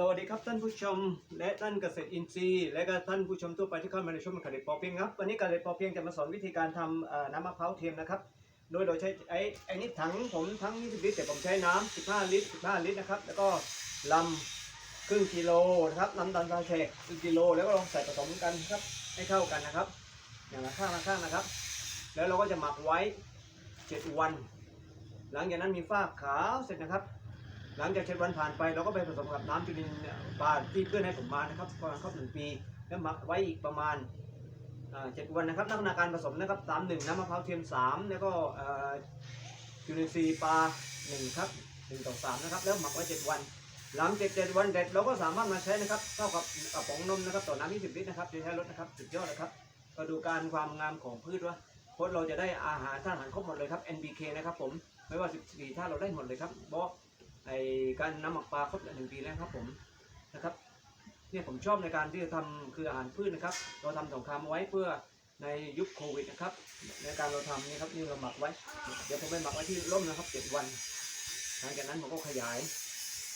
สวัสดีครับท่านผู้ชม และท่านเกษตรอินทรีย์และก็ท่านผู้ชมทั่วไปที่เข้ามาในช่วงเกษตรพอเพียงครับวันนี้เกษตรพอเพียงจะมาสอนวิธีการทำน้ำมะพร้าวเทียมนะครับ โดยโดยใช้ไอ้ไอ้นี่ถังผมทั้ง 20 ลิตรแต่ผมใช้น้ำ15 ลิตร 15 ลิตรนะครับแล้วก็ลำครึ่งกิโลนะครับน้ำตาลทรายแขกครึ่งกิโลแล้วก็ลองใส่ผสมกันครับให้เข้ากันนะครับ อย่างละข้างละข้างนะครับ แล้วเราก็จะหมักไว้ 7 วัน หลังจากนั้นมีฝ้าขาวเสร็จนะครับ หลังจากเจ็ดวันผ่านไปเราก็ไปผสมกับน้ำจุลินปลาที่เพื่อนให้ผมมานะครับประมาณครบหนึ่งปี แล้วหมักไว้อีกประมาณเจ็ดวันนะครับลักษณะการผสมนะครับสามหนึ่งน้ำมะพร้าวเทียมสามแล้วก็จุลินทรีย์ปลาหนึ่งครับหนึ่งต่อสามนะครับแล้วหมักไว้เจ็ดวัน หลังจากเจ็ดวันเด็ดเราก็สามารถมาใช้นะครับเท่ากับกระป๋องนมนะครับต่อน้ำ20ลิตรนะครับจะใช้รถนะครับสุดยอดเลยครับก็ดูการความงามของพืชว่าพราะเราจะได้อาหารธาตุอาหารครบหมดเลยครับ NPK นะครับผม ไม่ว่า 14ธาตุเราได้หมดเลยครับเพราะ ไอการน้ำหมักปลาครบหนึ่งปีแล้วครับผมนะครับเนี่ยผมชอบในการที่จะทำคืออาหารพืชนะครับ เราทำสงครามเอาไว้เพื่อในยุคโควิดนะครับ ในการเราทำนี่ครับนี่เราหมักไว้ เดี๋ยวผมไปหมักไว้ที่ร่มนะครับเจ็ดวัน หลังจากนั้นผมก็ขยาย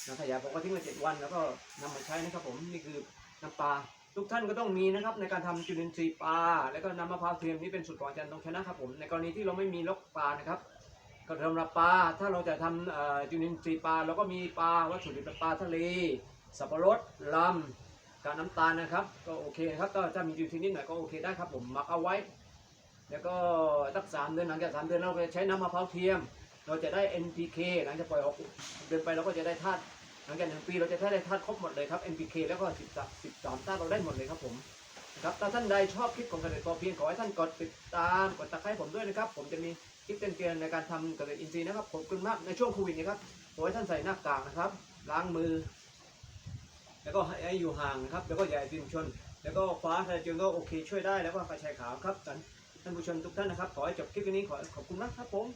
นะขยายผมก็ทิ้งไว้เจ็ดวัน แล้วก็นำมาใช้นะครับ ผมนี่คือน้ำปลาทุกท่านก็ต้องมีนะครับ ในการทำจุลินทรีย์ปลาแล้วก็น้ำมะพร้าวเทียมนี่เป็นสูตรของอาจารย์ตรงชนะครับผมในกรณีที่เราไม่มีลกปลานะครับ ก็สำหรับปลาถ้าเราจะทำจุลินทรีย์ปลาเราก็มีปลาวัตถุดิบปลาทะเล สับปะรดลำกับน้ำตาลนะครับ ก็โอเคครับก็ถ้ามีจุลินทรีย์นิดหน่อยก็โอเคได้ครับผมหมักเอาไว้ แล้วก็สักสามเดือนหลังจากสามเดือนเราจะใช้น้ำมะพร้าวเทียม เราจะได้ NPK หลังจากปล่อยออกเดือนไปเราก็จะได้ธาตุหลังจากหนึ่งปีเราจะได้ธาตุครบหมดเลยครับ NPK แล้วก็สิบสิบสามธาตุเราได้หมดเลยครับผมครับถ้าท่านใดชอบคลิปของเกษตรพอเพียงขอให้ท่านกดติดตามกดตะไคร้ผมด้วยนะครับ ผมจะมี คลิปเตือนๆในการทำเกษตรอินทรีย์นะครับขอบคุณมากในช่วงโควิดนะครับขอให้ท่านใส่หน้ากากนะครับ ล้างมือ แล้วก็ให้อยู่ห่างนะครับ แล้วก็อย่าดื่มชน แล้วก็ฟ้าทะเลจืดก็โอเคช่วยได้แล้วก็กระชายขาวครับท่านผู้ชมทุกท่านนะครับ ขอให้จบคลิปนี้ขอขอบคุณมากครับผม